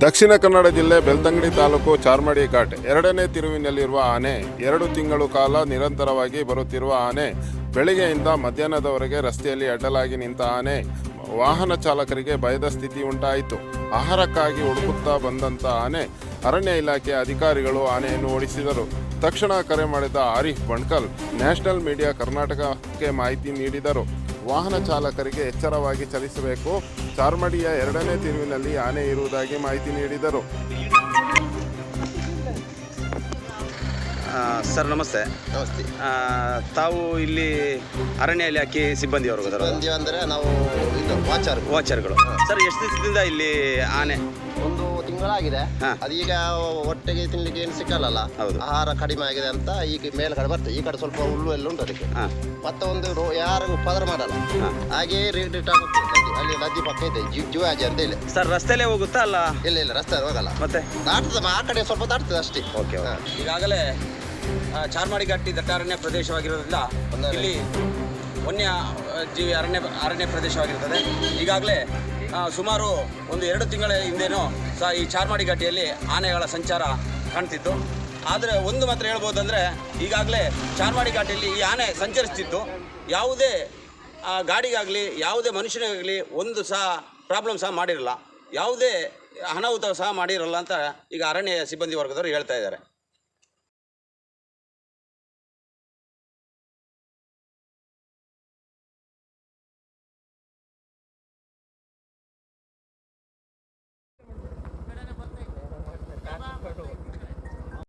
ದಕ್ಷಿಣ ಕನ್ನಡ ಜಿಲ್ಲೆ ಬೆಳ್ತಂಗಡಿ ತಾಲೂಕು ಚಾರ್ಮಡಿ ಘಾಟ್ ಎರಡನೇ ತಿರುವಿನಲ್ಲಿರುವ ಆನೆ ಎರಡು ತಿಂಗಳು ಕಾಲ ನಿರಂತರವಾಗಿ ಬರುತ್ತಿರುವ ಆನೆ ಬೆಳಿಗ್ಗೆಯಿಂದ ಮಧ್ಯಾಹ್ನದವರೆಗೆ ರಸ್ತೆಯಲ್ಲಿ ಅಡ್ಡಲಾಗಿ ನಿಂತ ಆನೆ ವಾಹನ ಚಾಲಕರಿಗೆ ಭಯದ ಸ್ಥಿತಿ ಉಂಟಾಯಿತು. ಆಹಾರಕ್ಕಾಗಿ ಹುಡುಕುತ್ತಾ ಬಂದಂತ ಆನೆ ಅರಣ್ಯ ಇಲಾಖೆ ಅಧಿಕಾರಿಗಳು ಆನೆಯನ್ನು ಓಡಿಸಿದರು. ತಕ್ಷಣ ಕರೆ ಮಾಡಿದ ಆರಿಫ್ ಬಣ್ಕಲ್ ನ್ಯಾಷನಲ್ ಮೀಡಿಯಾ ಕರ್ನಾಟಕಕ್ಕೆ ಮಾಹಿತಿ ನೀಡಿದರು. ವಾಹನ ಚಾಲಕರಿಗೆ ಎಚ್ಚರವಾಗಿ ಚಲಿಸಬೇಕು. ಚಾರ್ಮಡಿಯ ಎರಡನೇ ತಿರುವಿನಲ್ಲಿ ಆನೆ ಇರುವುದಾಗಿ ಮಾಹಿತಿ ನೀಡಿದರು. ಸರ್ ನಮಸ್ತೆ. ನಮಸ್ತೆ. ಆ, ತಾವು ಇಲ್ಲಿ ಅರಣ್ಯ ಇಲಾಖೆ ಸಿಬ್ಬಂದಿ ಅವರು ಬಂದಿ ಅಂದರೆ ನಾವು ಇದು ವಾಚರ್ ವಾಚರ್ಗಳು. ಸರ್ ಎಷ್ಟು ದಿವಸದಿಂದ ಇಲ್ಲಿ ಆನೆ ಒಂದು ತಿಂಗಳಾಗಿದೆ. ಅದೀಗ ಹೊಟ್ಟೆಗೆ ತಿನ್ಲಿಕ್ಕೆ ಏನು ಸಿಕ್ಕಲ್ಲ ಆಹಾರ ಕಡಿಮೆ ಆಗಿದೆ ಅಂತ ಈಗ ಮೇಲ್ಗಡೆ ಬರ್ತದೆ. ಈ ಕಡೆ ಸ್ವಲ್ಪ ಹುಲ್ಲು ಎಲ್ಲ ಉಂಟು ಅದಕ್ಕೆ. ಮತ್ತೆ ಒಂದು ಯಾರು ಪದರ ಮಾಡಲ್ಲ. ಹಾಗೆ ರೇಟ್ ಅಲ್ಲಿ ನದಿ ಪಕ್ಕ ಇದೆ. ಜೀವ ಜುವಾಜಿ ಅಂತ ಹೇಳಿ ಸರ್ ರಸ್ತೆಲೇ ಹೋಗುತ್ತಾ ಅಲ್ಲ? ಇಲ್ಲ ಇಲ್ಲ ರಸ್ತೆ ಹೋಗಲ್ಲ. ಮತ್ತೆ? ದಾಟ್ತದೆ ಆ ಕಡೆ ಸ್ವಲ್ಪ ದಾಟ್ತದೆ ಅಷ್ಟೇ. ಓಕೆ. ಈಗಾಗಲೇ ಚಾರ್ಮಾಡಿ ಘಟ್ಟಿ ದಟ್ಟಾರಣ್ಯ ಪ್ರದೇಶವಾಗಿರೋದ್ರಿಂದ. ಇಲ್ಲಿ ವನ್ಯ ಜೀವಿ ಅರಣ್ಯ ಅರಣ್ಯ ಪ್ರದೇಶವಾಗಿರ್ತದೆ. ಈಗಾಗಲೇ ಸುಮಾರು ಒಂದು ಎರಡು ತಿಂಗಳ ಹಿಂದೆನೂ ಸಹ ಈ ಚಾರ್ಮಾಡಿ ಘಾಟಿಯಲ್ಲಿ ಆನೆಗಳ ಸಂಚಾರ ಕಾಣ್ತಿತ್ತು. ಆದರೆ ಒಂದು ಮಾತ್ರ ಹೇಳ್ಬೋದಂದರೆ, ಈಗಾಗಲೇ ಚಾರ್ಮಾಡಿ ಘಾಟಿಯಲ್ಲಿ ಈ ಆನೆ ಸಂಚರಿಸ್ತಿತ್ತು. ಯಾವುದೇ ಗಾಡಿಗಾಗಲಿ, ಯಾವುದೇ ಮನುಷ್ಯನಿಗಾಗಲಿ ಒಂದು ಸಹ ಪ್ರಾಬ್ಲಮ್ ಸಹ ಮಾಡಿರಲ್ಲ. ಯಾವುದೇ ಅನಾಹುತ ಸಹ ಮಾಡಿರಲ್ಲ ಅಂತ ಈಗ ಅರಣ್ಯ ಸಿಬ್ಬಂದಿ ವರ್ಗದವರು ಹೇಳ್ತಾ ಇದ್ದಾರೆ.